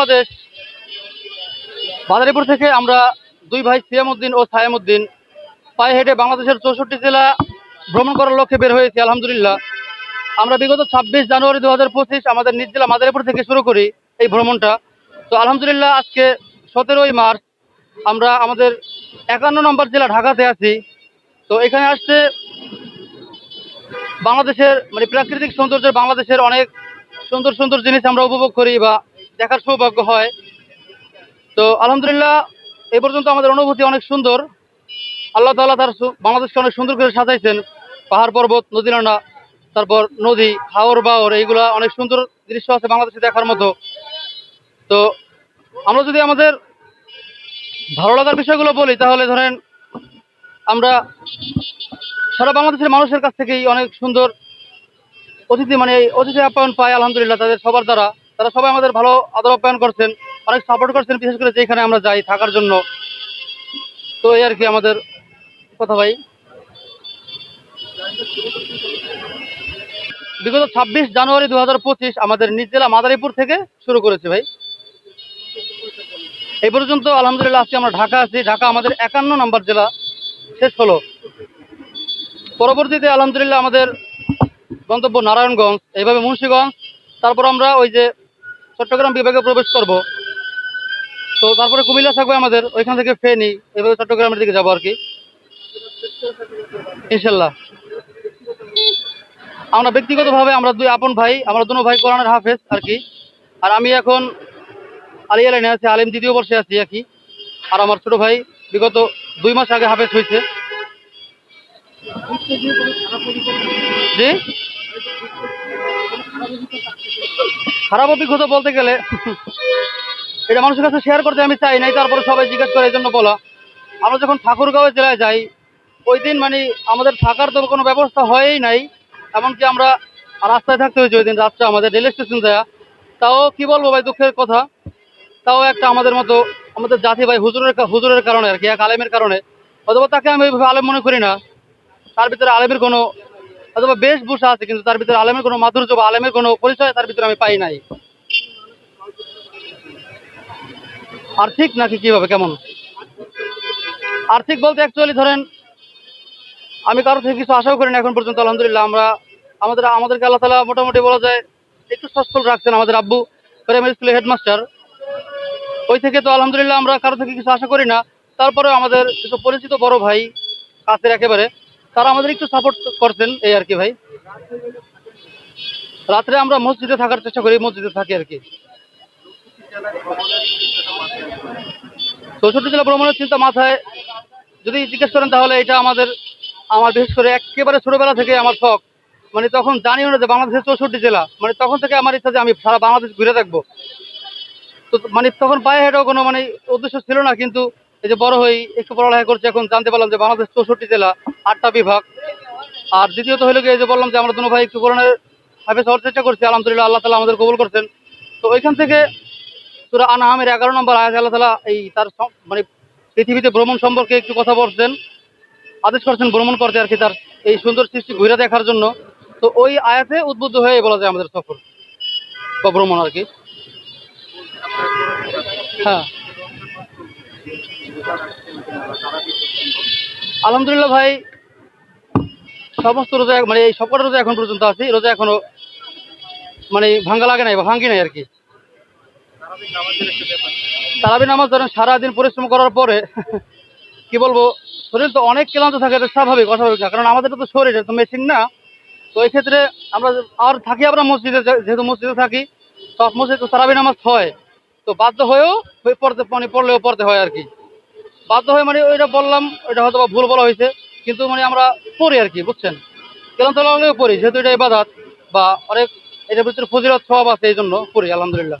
বাংলাদেশ। বাজারিপুর থেকে আমরা দুই ভাই সিয়ামউদ্দিন ও সায়ামউদ্দিন পায়ে হেঁটে বাংলাদেশের চৌষট্টি জেলা ভ্রমণ করার লক্ষ্যে বের হয়েছি, আলহামদুলিল্লাহ। আমরা বিগত ছাব্বিশ জানুয়ারি দু হাজার পঁচিশ আমাদের নিজ জেলা মাদারীপুর থেকে শুরু করি এই ভ্রমণটা। তো আলহামদুলিল্লাহ আজকে সতেরোই মার্চ, আমরা আমাদের একান্ন নম্বর জেলা ঢাকাতে আছি। তো এখানে আসছে বাংলাদেশের মানে প্রাকৃতিক সৌন্দর্যের বাংলাদেশের অনেক সুন্দর সুন্দর জিনিস আমরা উপভোগ করি বা দেখার সৌভাগ্য হয়। তো আলহামদুলিল্লাহ, এ পর্যন্ত আমাদের অনুভূতি অনেক সুন্দর। আল্লাহ তাআলা তার বাংলাদেশকে অনেক সুন্দর করে সাজাইছেন। পাহাড় পর্বত, নদী নানা তারপর নদী, হাওর বাওর, এইগুলা অনেক সুন্দর দৃশ্য আছে বাংলাদেশে দেখার মতো। তো আমরা যদি আমাদের ভালো লাগার বিষয়গুলো বলি, তাহলে ধরেন আমরা সারা বাংলাদেশের মানুষের কাছ থেকেই অনেক সুন্দর অতিথি মানে অতিথি আপ্যায়ন পায় আলহামদুলিল্লাহ তাদের সবার দ্বারা। তারা সবাই আমাদের ভালো আদর আপ্যায়ন করছেন, অনেক সাপোর্ট করছেন, বিশেষ করে যেখানে আমরা যাই থাকার জন্য। তো এই আর কি আমাদের কথা ভাই। বিগত ছাব্বিশ জানুয়ারি দু হাজার পঁচিশ আমাদের নিজ জেলা মাদারীপুর থেকে শুরু করেছে ভাই। এই পর্যন্ত আলহামদুলিল্লাহ আজকে আমরা ঢাকা আছি। ঢাকা আমাদের একান্ন নম্বর জেলা, শেষ হলো। পরবর্তীতে আলহামদুলিল্লাহ আমাদের গন্তব্য নারায়ণগঞ্জ, এইভাবে মুন্সীগঞ্জ, তারপর আমরা ওই যে চট্টগ্রাম বিভাগে প্রবেশ করব। তো তারপরে কুমিল্লা থাকবে আমাদের, ওইখান থেকে ফেনি এভাবে চট্টগ্রামের দিকে যাব আর কি। ইনশাল্লাহ। আমরা ব্যক্তিগতভাবে, আমরা দুই আপন ভাই, আমরা দুনো ভাই কোরআনের হাফেজ আর কি। আর আমি এখন আলিয়া লাইনে আছি, আলিম দ্বিতীয় বর্ষে আছি আর কি। আর আমার ছোট ভাই বিগত দুই মাস আগে হাফেজ হয়েছে। জি? খারাপ অভিজ্ঞতা বলতে গেলে, এটা মানুষের কাছে শেয়ার করতে আমি চাই নাই, তারপরে সবাই জিজ্ঞেস করে, এই জন্য বলা। আমরা যখন ঠাকুরগাঁও জেলায় যাই, ওই দিন মানে আমাদের থাকার তো কোনো ব্যবস্থা হয়ই নাই, এমনকি আমরা রাস্তায় থাকতে হয়েছে ওই দিন রাত্রে আমাদের রেল স্টেশন যায়। তাও কি বলব ভাই, দুঃখের কথা। তাও একটা আমাদের মতো, আমাদের জাতি ভাই হুজুরের হুজুরের কারণে আর কি, এক আলেমের কারণে। অথবা তাকে আমি ওইভাবে আলেম মনে করি না। তার ভিতরে আলেমের কোনো অথবা বেশভূষা আছে, কিন্তু তার ভিতরে আলেমের কোনো মাধুর্য বা আলেমের কোনো পরিচয় তার ভিতরে আমি পাই নাই। আর্থিক নাকি কীভাবে, কেমন? আর্থিক বলতে অ্যাকচুয়ালি ধরেন, আমি কারও থেকে কিছু আশাও করি না এখন পর্যন্ত, আলহামদুলিল্লাহ। আমরা, আমাদের, আমাদেরকে আল্লাহ তালা মোটামুটি বলা যায় একটু সচ্ছল রাখছেন আমাদের আব্বু, প্রাইমারি স্কুলের হেডমাস্টার। ওই থেকে তো আলহামদুলিল্লাহ আমরা কারও থেকে কিছু আশা করি না। তারপরে আমাদের কিছু পরিচিত বড় ভাই কাছের একেবারে। তারা আমাদের একটু সাপোর্ট করছেন এই আর কি ভাই। রাত্রে আমরা মসজিদে থাকার চেষ্টা করি, মসজিদে থাকি আর কি। চৌষট্টি জেলা ভ্রমণের চিন্তা মাথায় যদি জিজ্ঞেস করেন তাহলে এটা আমাদের, আমার বিশেষ করে একেবারে ছোটবেলা থেকে আমার শখ। মানে তখন জানিও না যে বাংলাদেশের চৌষট্টি জেলা মানে তখন থেকে আমার ইচ্ছা যে আমি সারা বাংলাদেশ ঘুরে থাকব তো মানে তখন পায়ে হেঁটেও কোনো মানে উদ্দেশ্য ছিল না, কিন্তু এই যে বড় হই একটু পড়ালেখা করছি, এখন জানতে পারলাম যে বাংলাদেশ চৌষট্টি জেলা, আটটা বিভাগ। আর দ্বিতীয়ত হলো এই যে বললাম যে আমরা দুনো ভাই একটু কোরআনের হাফেজ হওয়ার চেষ্টা করছি, আলহামদুলিল্লাহ আল্লাহ তালা আমাদের কবুল করছেন। তো ওইখান থেকে সুরা আনহামের এগারো নম্বর আয়াত আল্লাহ তালা এই তার মানে পৃথিবীতে ভ্রমণ সম্পর্কে একটু কথা বলছেন, আদেশ করছেন ভ্রমণ করতে আর কি তার এই সুন্দর সৃষ্টি ঘুরে দেখার জন্য। তো ওই আয়াতে উদ্বুদ্ধ হয়ে বলা যায় আমাদের সফর বা ভ্রমণ আর কি। হ্যাঁ। আলহামদুলিল্লাহ ভাই, সমস্ত রোজা মানে এই সবকটা রোজা এখন পর্যন্ত আছি, রোজা এখনও মানে ভাঙ্গা লাগে নাই বা ভাঙ্গি নাই আর কি। তারাবি নামাজ ধরেন, সারাদিন পরিশ্রম করার পরে, কি বলব, শরীর তো অনেক ক্লান্ত থাকে, এটা স্বাভাবিক, অস্বাভাবিক না, কারণ আমাদের তো শরীর তো মেশিন না। তো এই ক্ষেত্রে আমরা আর থাকি আমরা মসজিদে, যেহেতু মসজিদে থাকি সব মসজিদে তো তারাবি নামাজ হয়। তো বাধ্য হয়েও ওই পড়তে মানে পড়লেও পড়তে হয় আর কি। বাধ্য হয়ে মানে ওইটা বললাম, ওইটা হয়তো ভুল বলা হয়েছে, কিন্তু মানে আমরা পড়ি আর কি, বুঝছেন? কেলাম তো লাগলেও পড়ি, যেহেতু এটা ইবাদাত বা অনেক এটার ভিতরে ফজিলত সব আছে এই জন্য পড়ি, আলহামদুলিল্লাহ।